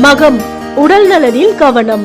மகம் உடல் நலனில் கவனம்.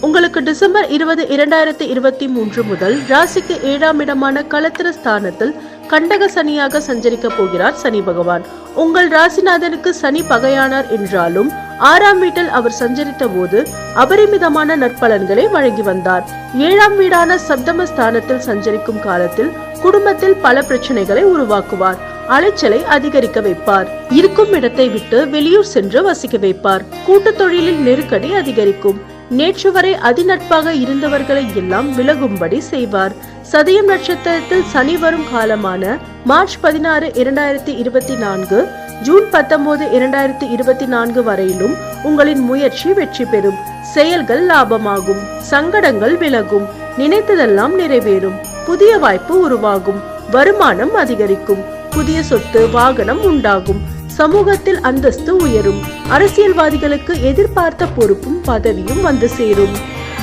உங்களுக்கு டிசம்பர் இருபது இரண்டாயிரத்தி இருபத்தி மூன்று முதல் ராசிக்கு ஏழாம் இடமான கலத்திர ஸ்தானத்தில் கண்டக சனியாக சஞ்சரிக்க போகிறார் சனி பகவான். உங்கள் ராசிநாதனுக்கு சனி பகையானார் என்றாலும் ஆறாம் வீட்டில் அவர் சஞ்சரித்த போது அபரிமிதமான நற்பலன்களை வழங்கி வந்தார். ஏழாம் வீடான சப்தம ஸ்தானத்தில் சஞ்சரிக்கும் காலத்தில் குடும்பத்தில் பல பிரச்சனைகளை உருவாக்குவார். அலைச்சலை அதிகரிக்க வைப்பார். இருக்கும் இடத்தை விட்டு வெளியூர் சென்று வசிக்க வைப்பார். கூட்டுத் தொழிலில் நெருக்கடி அதிகரிக்கும். நேற்று வரை அதிநட்பாக இருந்தவர்களை எல்லாம் விலகும்படி செய்வார். சதயம் நட்சத்திரத்தில் சனி வரும் காலமான மார்ச் பதினாறு இரண்டாயிரத்தி இருபத்தி நான்கு ஜூன் பத்தொன்பது இரண்டாயிரத்தி இருபத்தி நான்கு வரையிலும் உங்களின் முயற்சி வெற்றி பெறும். செயல்கள் லாபமாகும். சங்கடங்கள் விலகும். நினைத்ததெல்லாம் நிறைவேறும். புதிய வாய்ப்பு உருவாகும். வருமானம் அதிகரிக்கும். புதிய சொத்து வாகனம் உண்டாகும். சமூகத்தில் அந்தஸ்து உயரும். அரசியல்வாதிகளுக்கு எதிர்பார்த்த பொறுப்பும் பதவியும் வந்து சேரும்.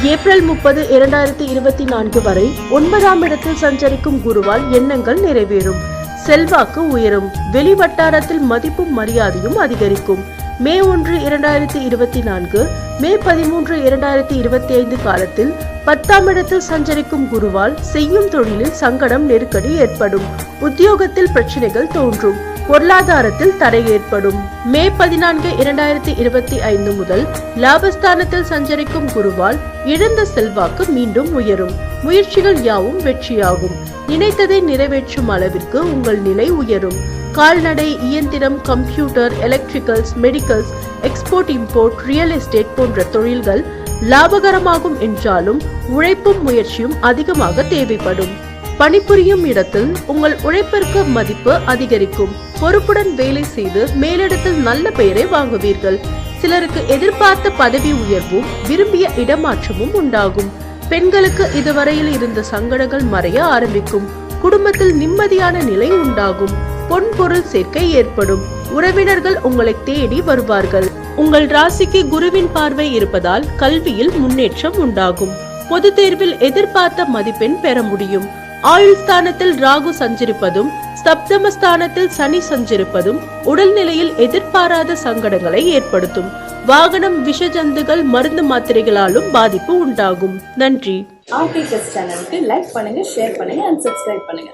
ஏப்ரல் முப்பது இரண்டாயிரத்தி இருபத்தி நான்கு வரை ஒன்பதாம் இடத்தில் சஞ்சரிக்கும் குருவால் எண்ணங்கள் நிறைவேறும். செல்வாக்கு உயரும். வெளி வட்டாரத்தில் மதிப்பும் மரியாதையும் அதிகரிக்கும். மே ஒன்று இரண்டாயிரத்தி இருபத்தி நான்கு மே பதிமூன்று இரண்டாயிரத்தி இருபத்தி ஐந்து காலத்தில் பத்தாம் இடத்தில் சஞ்சரிக்கும் குருவால் செய்யும் தொழிலில் சங்கடம் நெருக்கடி ஏற்படும். உத்தியோகத்தில் பிரச்சனைகள் தோன்றும். பொருளாதாரத்தில் தடை ஏற்படும். மே பதினான்கு இரண்டாயிரத்தி இருபத்தி ஐந்து முதல் லாபஸ்தானத்தில் சஞ்சரிக்கும் குருவால் இழந்த செல்வாக்கு மீண்டும் உயரும். முயற்சிகள் யாவும் வெற்றியாகும். நினைத்ததை நிறைவேற்றும் அளவிற்கு உங்கள் நிலை உயரும். கால்நடை இயந்திரம் computer electricals medicals export import real estate போன்ற தொழில்கள் லாபகரமாகும் என்றாலும் உழைப்பும் முயற்சியும் அதிகமாக தேவைப்படும். பணிபுரியும் இடத்தில் உங்கள் உழைப்பிற்கு மதிப்பு அதிகரிக்கும். பொறுப்புடன் வேலை செய்து மேலிடத்தில் நல்ல பெயரை வாங்குவீர்கள். சிலருக்கு எதிர்பார்த்த பதவி உயர்வும் விரும்பிய இடமாற்றமும் உண்டாகும். பெண்களுக்கு இதுவரையில் இருந்த சங்கடங்கள் மறைய ஆரம்பிக்கும். குடும்பத்தில் நிம்மதியான நிலை உண்டாகும். பொன் பொருள் சேர்க்கை ஏற்படும். உறவினர்கள் உங்களை தேடி வருவார்கள். உங்கள் ராசிக்கு குருவின் பார்வை இருப்பதால் கல்வியில் முன்னேற்றம் உண்டாகும். பொது தேர்வில் எதிர்பார்த்த மதிப்பெண் பெற முடியும். ஆயுள் ஸ்தானத்தில் ராகு சஞ்சரிப்பதும் சப்தமஸ்தானத்தில் சனி சஞ்சரிப்பதும் உடல்நிலையில் எதிர்பாராத சங்கடங்களை ஏற்படுத்தும். வாகனம் விஷஜந்துகள் மருந்து மாத்திரைகளாலும் பாதிப்பு உண்டாகும். நன்றி. ஆர்டி சேனலுக்கு லைக் பண்ணுங்க ஷேர் பண்ணுங்க அண்ட் சப்ஸ்கிரைப் பண்ணுங்க.